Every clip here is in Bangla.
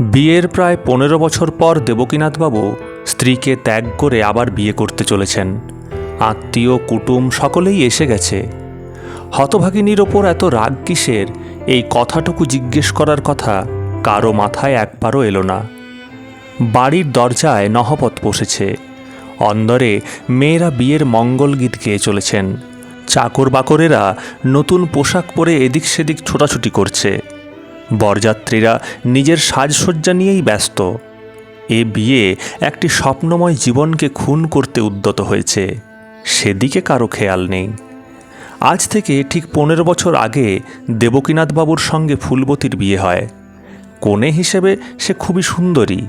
বিয়ের প্রায় পনেরো বছর পর দেবকীনাথবাবু স্ত্রীকে ত্যাগ করে আবার বিয়ে করতে চলেছেন। আত্মীয়, কুটুম সকলেই এসে গেছে। হতভাগিনীর ওপর এত রাগ কিসের? এই কথাটুকু জিজ্ঞেস করার কথা কারও মাথায় একবারও এলো না। বাড়ির দরজায় নহপত বসেছে। অন্দরে মেয়েরা বিয়ের মঙ্গল গীত গেয়ে চলেছেন। চাকর বাকরেরা নতুন পোশাক পরে এদিক সেদিক ছোটাছুটি করছে। বরযাত্রীরা নিজের সাজসজ্জা নিয়েই ব্যস্ত। এ বিয়ে একটি স্বপ্নময় জীবনকে খুন করতে উদ্যত হয়েছে। সেদিকে কারও খেয়াল নেই। আজ থেকে ঠিক পনেরো বছর আগে দেবকীনাথবাবুর সঙ্গে ফুলবতীর বিয়ে হয়। কনে হিসেবে সে খুবই সুন্দরী।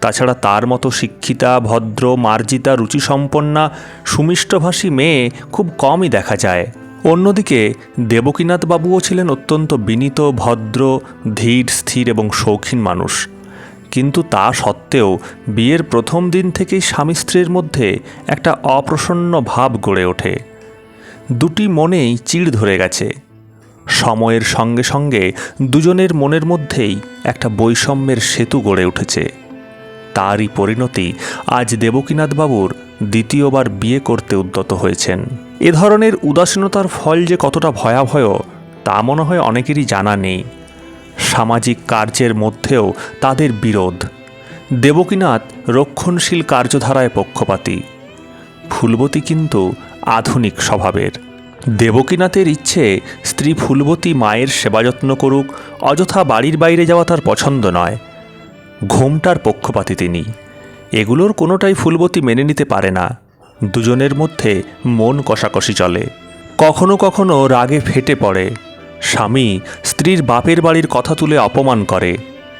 তাছাড়া তার মতো শিক্ষিতা, ভদ্র, মার্জিতা, রুচিসম্পন্না, সুমিষ্টভাষী মেয়ে খুব কমই দেখা যায়। অন্যদিকে, দেবকীনাথবাবুও ছিলেন অত্যন্ত বিনীত, ভদ্র, ধীর, স্থির এবং শৌখিন মানুষ। কিন্তু তা সত্ত্বেও বিয়ের প্রথম দিন থেকেই স্বামী স্ত্রীর মধ্যে একটা অপ্রসন্ন ভাব গড়ে ওঠে। দুটি মনেই চিড় ধরে গেছে। সময়ের সঙ্গে সঙ্গে দুজনের মনের মধ্যেই একটা বৈষম্যের সেতু গড়ে উঠেছে। তারই পরিণতি আজ দেবকীনাথবাবুর দ্বিতীয়বার বিয়ে করতে উদ্যত হয়েছেন। এ ধরনের উদাসীনতার ফল যে কতটা ভয়াবহ, তা মনে হয় অনেকেরই জানা নেই। সামাজিক কার্যের মধ্যেও তাদের বিরোধ। দেবকীনাথ রক্ষণশীল কার্যধারায় পক্ষপাতী। ফুলবতী কিন্তু আধুনিক স্বভাবের। দেবকীনাথের ইচ্ছে, স্ত্রী ফুলবতী মায়ের সেবা যত্ন করুক, অযথা বাড়ির বাইরে যাওয়া তার পছন্দ নয়। ঘোমটার পক্ষপাতী তিনি। এগুলোর কোনোটাই ফুলবতী মেনে নিতে পারে না। দুজনের মধ্যে মন কষাকষি চলে। কখনো কখনো রাগে ফেটে পড়ে। স্বামী স্ত্রীর বাপের বাড়ির কথা তুলে অপমান করে।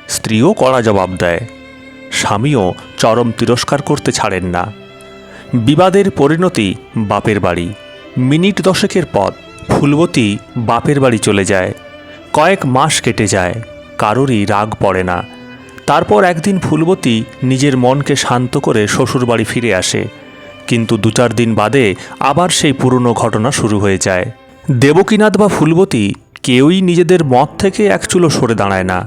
স্ত্রীও কড়া জবাব দেয়। স্বামীও চরম তিরস্কার করতে ছাড়েন না। বিবাদের পরিণতি বাপের বাড়ি। মিনিট দশেকের পথ ফুলবতী বাপের বাড়ি চলে যায়। কয়েক মাস কেটে যায়। কারোরই রাগ পড়ে না। তারপর একদিন ফুলবতী নিজের মনকে শান্ত করে শ্বশুরবাড়ি ফিরে আসে। কিন্তু দু চার দিন বাদে আবার সেই পুরনো ঘটনা শুরু হয়ে যায়। দেবকীনাথ বা ফুলবতী কেউই নিজেদের মত থেকে এক চুলো সরে দাঁড়ায় না।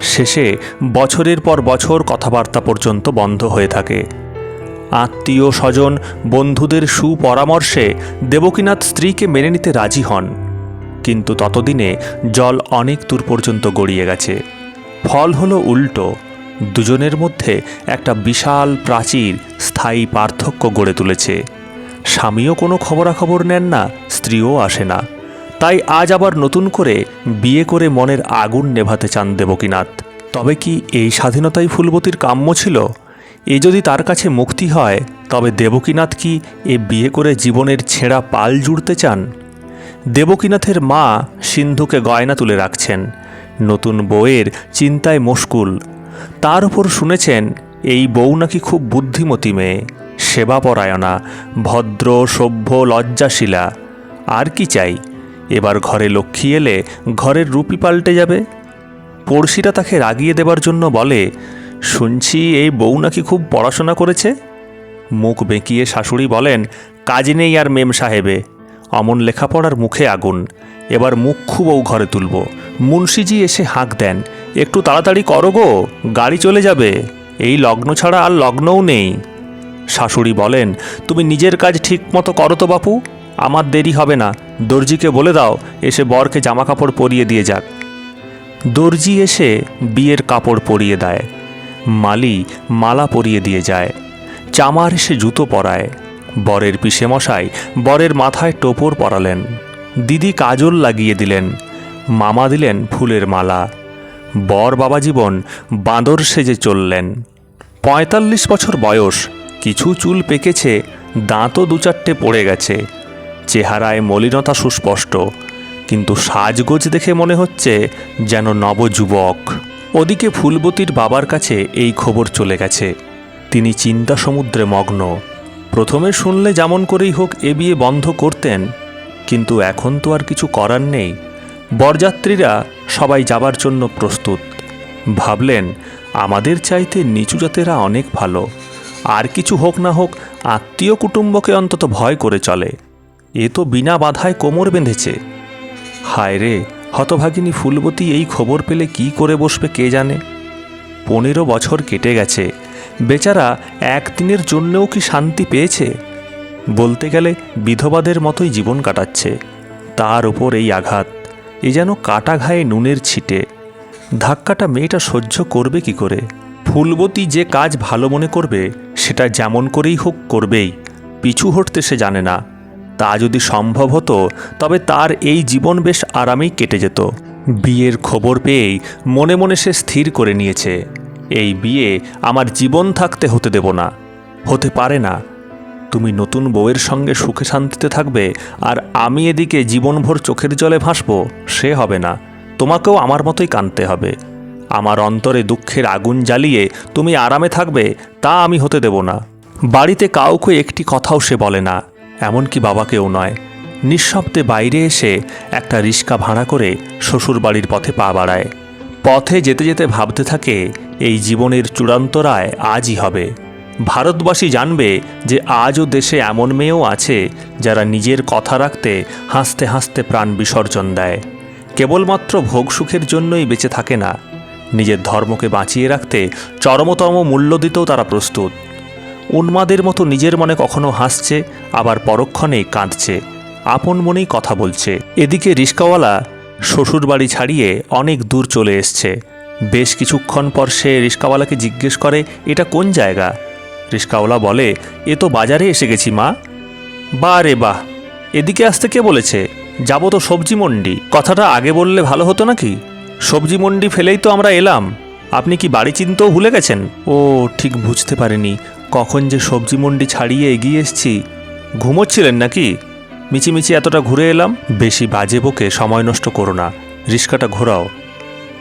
শেষে বছরের পর বছর কথাবার্তা পর্যন্ত বন্ধ হয়ে থাকে। আত্মীয় স্বজন, বন্ধুদের সুপরামর্শে দেবকীনাথ স্ত্রীকে মেনে নিতে রাজি হন। কিন্তু ততদিনে জল অনেক দূর পর্যন্ত গড়িয়ে গেছে। ফল হলো উল্টো। দুজনের মধ্যে একটা বিশাল প্রাচীর স্থায়ী পার্থক্য গড়ে তুলেছে। স্বামীও কোনো খবরাখবর নেন না, স্ত্রীও আসে না। তাই আজ আবার নতুন করে বিয়ে করে মনের আগুন নেভাতে চান দেবকীনাথ। তবে কি এই স্বাধীনতাই ফুলবতীর কাম্য ছিল? এ যদি তার কাছে মুক্তি হয়, তবে দেবকীনাথ কি এ বিয়ে করে জীবনের ছেঁড়া পাল জুড়তে চান? দেবকীনাথের মা সিন্ধুকে গয়না তুলে রাখছেন। নতুন বউয়ের চিন্তায় মশগুল তার উপর শুনেছেন, এই বউ নাকি খুব বুদ্ধিমতী মেয়ে, সেবাপরায়ণা, ভদ্র, সভ্য, লজ্জাশীলা। আর কি চাই? এবার ঘরে লক্ষ্মী এলে ঘরের রূপই পাল্টে যাবে? পড়শিরা তাকে রাগিয়ে দেবার জন্য বলে, শুনছি এই বউ নাকি খুব পড়াশোনা করেছে? মুখ বেঁকিয়ে শাশুড়ি বলেন, কাজ নেই আর মেম সাহেবে। অমন লেখাপড়ার মুখে আগুন। এবার মুখ খুবও ঘরে তুলব। মুন্সিজি এসে হাঁক দেন। একটু তাড়াতাড়ি করো গো, গাড়ি চলে যাবে। এই লগ্ন ছাড়া আর লগ্নও নেই। শাশুড়ি বলেন, তুমি নিজের কাজ ঠিক মতো করো তো বাপু, আমার দেরি হবে না। দর্জিকে বলে দাও, এসে বরকে জামা কাপড় পরিয়ে দিয়ে যাক। দর্জি এসে বিয়ের কাপড় পরিয়ে দেয়। মালি মালা পরিয়ে দিয়ে যায়। চামার এসে জুতো পরায়। বরের পিসে মশাই বরের মাথায় টোপর পরালেন। দিদি কাজল লাগিয়ে দিলেন। মামা দিলেন ফুলের মালা। বর বাবা জীবন বাঁদর সেজে চললেন। পঁয়তাল্লিশ বছর বয়স, কিছু চুল পেকেছে, দাঁতও দু চারটে পড়ে গেছে। চেহারায় মলিনতা সুস্পষ্ট, কিন্তু সাজগোজ দেখে মনে হচ্ছে যেন নবযুবক। ওদিকে ফুলবতীর বাবার কাছে এই খবর চলে গেছে। তিনি চিন্তা সমুদ্রে মগ্ন। প্রথমে শুনলে যেমন করেই হোক এ বিয়ে বন্ধ করতেন, কিন্তু এখন তো আর কিছু করার নেই। বরযাত্রীরা সবাই যাবার জন্য প্রস্তুত। ভাবলেন, আমাদের চাইতে নিচু জাতেরা অনেক ভালো। আর কিছু হোক না হোক, আত্মীয় কুটুম্বকে অন্তত ভয় করে চলে। এ তো বিনা বাধায় কোমর বেঁধেছে। হায় রে, হতভাগিনী ফুলবতী এই খবর পেলে কি করে বসবে কে জানে? পনেরো বছর কেটে গেছে। বেচারা একদিনের জন্যও কি শান্তি পেয়েছে? বলতে গেলে বিধবাদের মতোই জীবন কাটাচ্ছে। তার উপর এই আঘাত। এ যেন কাটা ঘায়ে নুনের ছিটে। ধাক্কাটা মেয়েটা সহ্য করবে কি করে? ফুলবতী যে কাজ ভালো মনে করবে, সেটা যেমন করেই হোক করবেই। পিছু হটতে সে জানে না। তা যদি সম্ভব হতো, তবে তার এই জীবন বেশ আরামেই কেটে যেত। বিয়ের খবর পেয়েই মনে মনে সে স্থির করে নিয়েছে। এই বিয়ে আমার জীবন থাকতে হতে দেব না। হতে পারে না। তুমি নতুন বউয়ের সঙ্গে সুখে শান্তিতে থাকবে আর আমি এদিকে জীবনভর চোখের জলে ভাসবো, সে হবে না। তোমাকেও আমার মতোই কাঁদতে হবে। আমার অন্তরে দুঃখের আগুন জ্বালিয়ে তুমি আরামে থাকবে, তা আমি হতে দেব না। বাড়িতে কাউকে একটি কথাও সে বলে না, এমনকি বাবাকেও নয়। নিঃশব্দে বাইরে এসে একটা রিক্সা ভাড়া করে শ্বশুর বাড়ির পথে পা বাড়ায়। পথে যেতে যেতে ভাবতে থাকে, এই জীবনের চূড়ান্ত রায় আজই হবে। ভারতবাসী জানবে যে আজও দেশে এমন মেয়েও আছে যারা নিজের কথা রাখতে, হাসতে হাসতে প্রাণ বিসর্জন দেয়। কেবলমাত্র ভোগ সুখের জন্যই বেঁচে থাকে না। নিজের ধর্মকে বাঁচিয়ে রাখতে চরমতম মূল্য দিতেও তারা প্রস্তুত। উন্মাদের মতো নিজের মনে কখনো হাসছে, আবার পরক্ষণেই কাঁদছে। আপন মনেই কথা বলছে। এদিকে রিস্কাওয়ালা শ্বশুর বাড়ি ছাড়িয়ে অনেক দূর চলে এসছে। বেশ কিছুক্ষণ পর সে রিস্কাওয়ালাকে জিজ্ঞেস করে, এটা কোন জায়গা? রিস্কাওয়ালা বলে, এ তো বাজারে এসে গেছি মা। বা রে বাহ, এদিকে আসতে কে বলেছে? যাব তো সবজি মন্ডি। কথাটা আগে বললে ভালো হতো নাকি? সবজি মন্ডি ফেলেই তো আমরা এলাম। আপনি কি বাড়ি চিনতেও ভুলে গেছেন? ও, ঠিক বুঝতে পারিনি। কখন যে সবজি মন্ডি ছাড়িয়ে এগিয়ে এসছি। ঘুমোচ্ছিলেন নাকি? মিচিমিচি এতটা ঘুরে এলাম। বেশি বাজে বকে সময় নষ্ট করো না। রিস্কাটা ঘোরাও।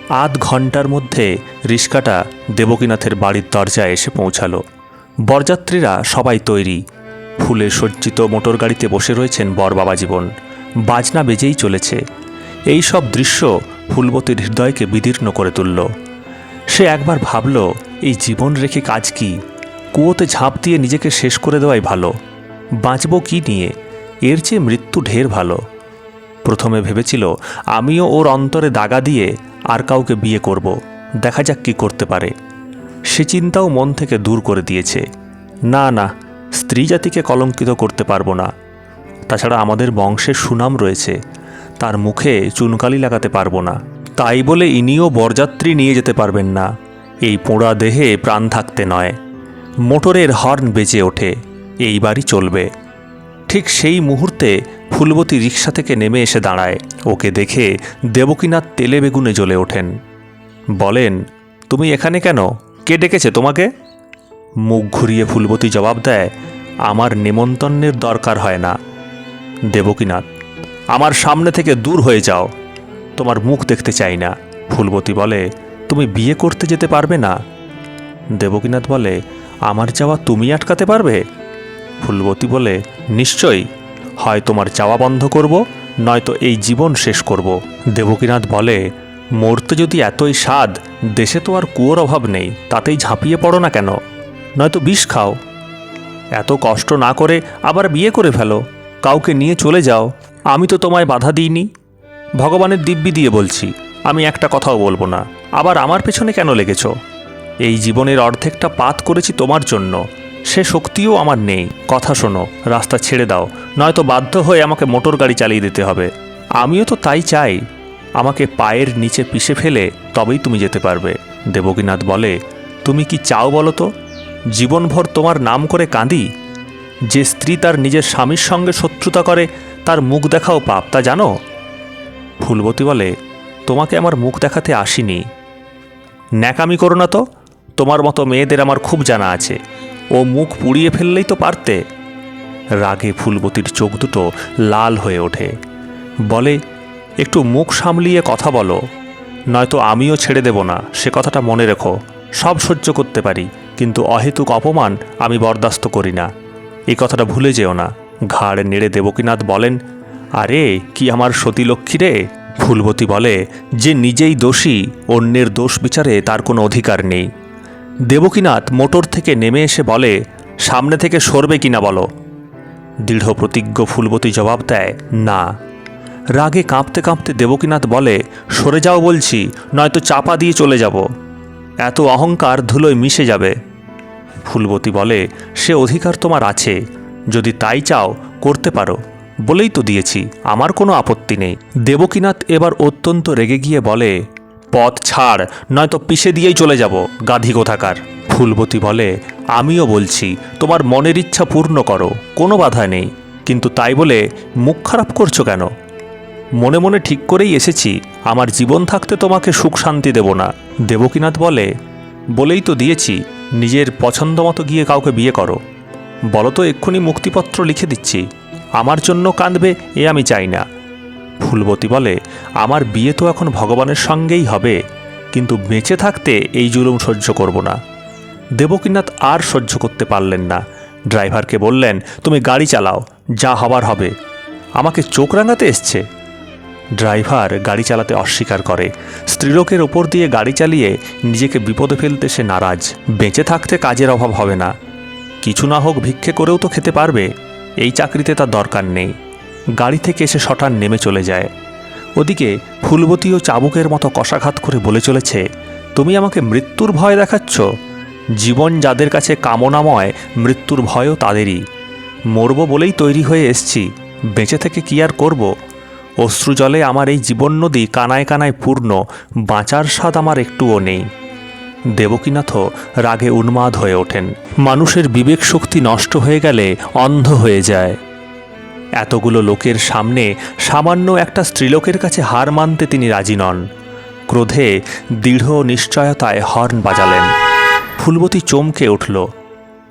আধ ঘণ্টার মধ্যে রিস্কাটা দেবকীনাথের বাড়ির দরজায় এসে পৌঁছালো। বরযাত্রীরা সবাই তৈরি। ফুলে সজ্জিত মোটর গাড়িতে বসে রয়েছেন বর বাবা জীবন। বাজনা বেজেই চলেছে। এই সব দৃশ্য ফুলবতীর হৃদয়কে বিদীর্ণ করে তুলল। সে একবার ভাবল, এই জীবন রেখে কাজ কি? কুয়োতে ঝাঁপ দিয়ে নিজেকে শেষ করে দেওয়াই ভালো। বাঁচব কি নিয়ে? এর চেয়ে মৃত্যু ঢের ভালো। প্রথমে ভেবেছিল, আমিও ওর অন্তরে দাগা দিয়ে আর কাউকে বিয়ে করব। দেখা যাক কি করতে পারে। সে চিন্তাও মন থেকে দূর করে দিয়েছে। না না, স্ত্রী জাতিকে কলঙ্কিত করতে পারব না। তাছাড়া আমাদের বংশের সুনাম রয়েছে। তার মুখে চুনকালি লাগাতে পারব না। তাই বলে ইনিও বরযাত্রী নিয়ে যেতে পারবেন না। এই পোড়া দেহে প্রাণ থাকতে নয়। মোটরের হর্ন বেজে ওঠে। এইবারই চলবে। ঠিক সেই মুহূর্তে ফুলবতী রিক্সা থেকে নেমে এসে দাঁড়ায়। ওকে দেখে দেবকীনাথ তেলে বেগুনে জ্বলে ওঠেন। বলেন, তুমি এখানে কেন? কে ডেকেছে তোমাকে? মুখ ঘুরিয়ে ফুলবতী জবাব দেয়, আমার নেমন্তন্নের দরকার হয় না। দেবকীনাথ, আমার সামনে থেকে দূর হয়ে যাও। তোমার মুখ দেখতে চাই না। ফুলবতী বলে, তুমি বিয়ে করতে যেতে পারবে না। দেবকীনাথ বলে, আমার যাওয়া তুমি আটকাতে পারবে? ফুলবতী বলে, নিশ্চয়ই। হয় তোমার যাওয়া বন্ধ করব, নয়তো এই জীবন শেষ করব। দেবকীনাথ বলে মরতে যদি এতই স্বাদ, দেশে তো আর কুয়োর অভাব নেই, তাতেই ঝাঁপিয়ে পড়ো না কেন? নয়তো বিষ খাও। এত কষ্ট না করে আবার বিয়ে করে ফেলো। কাউকে নিয়ে চলে যাও। আমি তো তোমায় বাধা দিইনি। ভগবানের দিব্যি দিয়ে বলছি, আমি একটা কথাও বলব না। আবার আমার পেছনে কেন লেগেছ? এই জীবনের অর্ধেকটা পাত করেছি তোমার জন্য। সে শক্তিও আমার নেই। কথা শোনো, রাস্তা ছেড়ে দাও। নয়তো বাধ্য হয়ে আমাকে মোটর গাড়ি চালিয়ে দিতে হবে। আমিও তো তাই চাই। আমাকে পায়ের নিচে পিষে ফেলে তবেই তুমি যেতে পারবে। দেবকীনাথ বলে, তুমি কি চাও বলো তো? জীবনভর তোমার নাম করে কাঁদি? যে স্ত্রী তার নিজের স্বামীর সঙ্গে শত্রুতা করে, তার মুখ দেখাও পাপ, তা জানো? ফুলবতী বলে, তোমাকে আমার মুখ দেখাতে আসিনি। ন্যাকামি করো না তো, তোমার মতো মেয়েদের আমার খুব জানা আছে। ও মুখ পুড়িয়ে ফেললেই তো পারতে। রাগে ফুলবতীর চোখ দুটো লাল হয়ে ওঠে। বলে একটু মুখ সামলিয়ে কথা বলো, নয়তো আমিও ছেড়ে দেব না, সে কথাটা মনে রেখো। সব সহ্য করতে পারি, কিন্তু অহেতুক অপমান আমি বরদাস্ত করি না। এই কথাটা ভুলে যেও না। ঘাড় নেড়ে দেবকীনাথ বলেন, আরে, কি আমার সতীলক্ষ্মী রে? ফুলবতী বলে, যে নিজেই দোষী, অন্যের দোষ বিচারে তার কোনো অধিকার নেই। দেবকীনাথ মোটর থেকে নেমে এসে বলে, সামনে থেকে সরবে কিনা বলো? দৃঢ় প্রতিজ্ঞ ফুলবতী জবাব দেয়, না। রাগে কাঁপতে কাঁপতে দেবকীনাথ বলে, সরে যাও বলছি, নয়তো চাপা দিয়ে চলে যাব। এত অহংকার ধুলোয় মিশে যাবে। ফুলবতী বলে, সে অধিকার তোমার আছে, যদি তাই চাও, করতে পারো। বলেই তো দিয়েছি, আমার কোনো আপত্তি নেই। দেবকীনাথ এবার অত্যন্ত রেগে গিয়ে বলে, পথ ছাড়, নয়তো পিষে দিয়েই চলে যাব, গাধি কোথাকার। ফুলবতী বলে, আমিও বলছি, তোমার মনের ইচ্ছা পূর্ণ করো, কোনো বাধা নেই। কিন্তু তাই বলে, মুখ খারাপ করছ কেন? মনে মনে ঠিক করেই এসেছি, আমার জীবন থাকতে তোমাকে সুখ শান্তি দেব না। দেবকীনাথ বলে, বলেই তো দিয়েছি, নিজের পছন্দ মতো গিয়ে কাউকে বিয়ে করো। বলো তো এক্ষুনি মুক্তিপত্র লিখে দিচ্ছি, আমার জন্য কাঁদবে এ আমি চাই না। ফুলবতী বলে, আমার বিয়ে তো এখন ভগবানের সঙ্গেই হবে, কিন্তু বেঁচে থাকতে এই জুলুম সহ্য করব না। দেবকীনাথ আর সহ্য করতে পারলেন না। ড্রাইভারকে বললেন, তুমি গাড়ি চালাও, যা হবার হবে। আমাকে চোখ রাঙাতে এসছে। ড্রাইভার গাড়ি চালাতে অস্বীকার করে। স্ত্রীলোকের ওপর দিয়ে গাড়ি চালিয়ে নিজেকে বিপদে ফেলতে সে নারাজ। বেঁচে থাকতে কাজের অভাব হবে না। কিছু না হোক ভিক্ষে করেও তো খেতে পারবে, এই চাকরিতে তার দরকার নেই। গাড়ি থেকে এসে শটান নেমে চলে যায়। ওদিকে ফুলবতীও চাবুকের মতো কষাঘাত করে বলে চলেছে, তুমি আমাকে মৃত্যুর ভয় দেখাচ্ছ? জীবন যাদের কাছে কামনাময়, মৃত্যুর ভয়ও তাদেরই। মরব বলেই তৈরি হয়ে এসছি। বেঁচে থেকে কি আর করব? অশ্রু জলে আমার এই জীবন নদী কানায় কানায় পূর্ণ, বাঁচার স্বাদ আমার একটুও নেই। দেবকীনাথ রাগে উন্মাদ হয়ে ওঠেন। মানুষের বিবেক শক্তি নষ্ট হয়ে গেলে অন্ধ হয়ে যায়। এতগুলো লোকের সামনে সামান্য একটা স্ত্রীলোকের কাছে হার মানতে তিনি রাজি নন। ক্রোধে, দৃঢ় নিশ্চয়তায় হর্ন বাজালেন। ফুলবতী চমকে উঠল।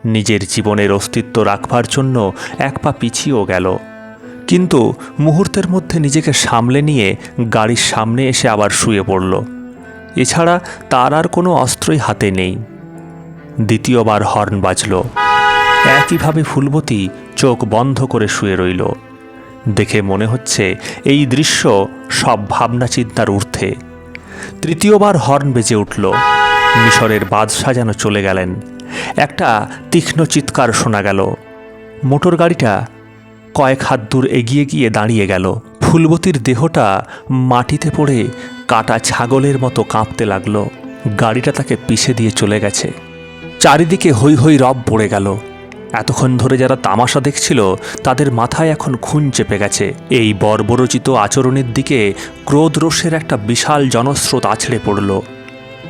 নিজের জীবনের অস্তিত্ব রাখবার জন্য এক পা পিছিয়েও গেল। কিন্তু মুহূর্তের মধ্যে নিজেকে সামলে নিয়ে গাড়ির সামনে এসে আবার শুয়ে পড়ল। এছাড়া তার আর কোনো অস্ত্রই হাতে নেই। দ্বিতীয়বার হর্ন বাজল। একইভাবে ফুলবতী চোখ বন্ধ করে শুয়ে রইল। দেখে মনে হচ্ছে এই দৃশ্য সব ভাবনা চিন্তার ঊর্ধ্বে। তৃতীয়বার হর্ন বেজে উঠল। মিশরের বাদশাহ যেন চলে গেলেন। একটা তীক্ষ্ণ চিৎকার শোনা গেল। মোটর গাড়িটা কয়েক হাত দূর এগিয়ে গিয়ে দাঁড়িয়ে গেল। ফুলবতীর দেহটা মাটিতে পড়ে কাটা ছাগলের মতো কাঁপতে লাগল। গাড়িটা তাকে পিষে দিয়ে চলে গেছে। চারিদিকে হৈ হৈ রব পড়ে গেল। এতক্ষণ ধরে যারা তামাশা দেখছিল, তাদের মাথায় এখন খুন চেপে গেছে। এই বর্বরচিত আচরণের দিকে ক্রোধ রোষের একটা বিশাল জনস্রোত আছড়ে পড়ল।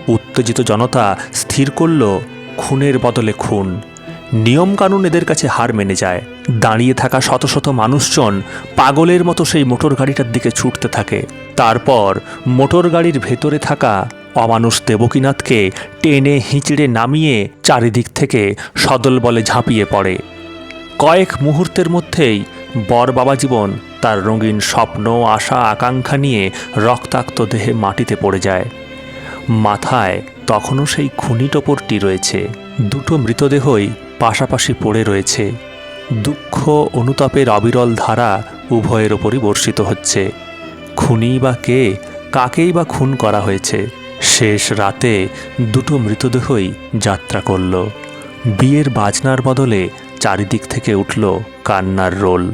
উত্তেজিত জনতা স্থির করল, খুনের বদলে খুন। নিয়মকানুন এদের কাছে হার মেনে যায়। দাঁড়িয়ে থাকা শত শত মানুষজন পাগলের মতো সেই মোটর গাড়িটার দিকে ছুটতে থাকে। তারপর মোটর গাড়ির ভেতরে থাকা অমানুষ দেবকীনাথকে টেনে হিঁচড়ে নামিয়ে চারিদিক থেকে সদল বলে ঝাঁপিয়ে পড়ে। কয়েক মুহূর্তের মধ্যেই বর বাবা জীবন তার রঙিন স্বপ্ন, আশা, আকাঙ্ক্ষা নিয়ে রক্তাক্ত দেহে মাটিতে পড়ে যায়। মাথায় তখনও সেই খুনি টোপরটি রয়েছে। দুটো মৃতদেহই পাশাপাশি পড়ে রয়েছে, দুঃখ অনুতাপের অবিরল ধারা উভয়ের ওপরই বর্ষিত হচ্ছে। খুনি বা কে, কাকেই বা খুন করা হয়েছে, শেষ রাতে দুটো মৃতদেহই যাত্রা করল। বিয়ের বাজনার বদলে চারিদিক থেকে উঠল কান্নার রোল।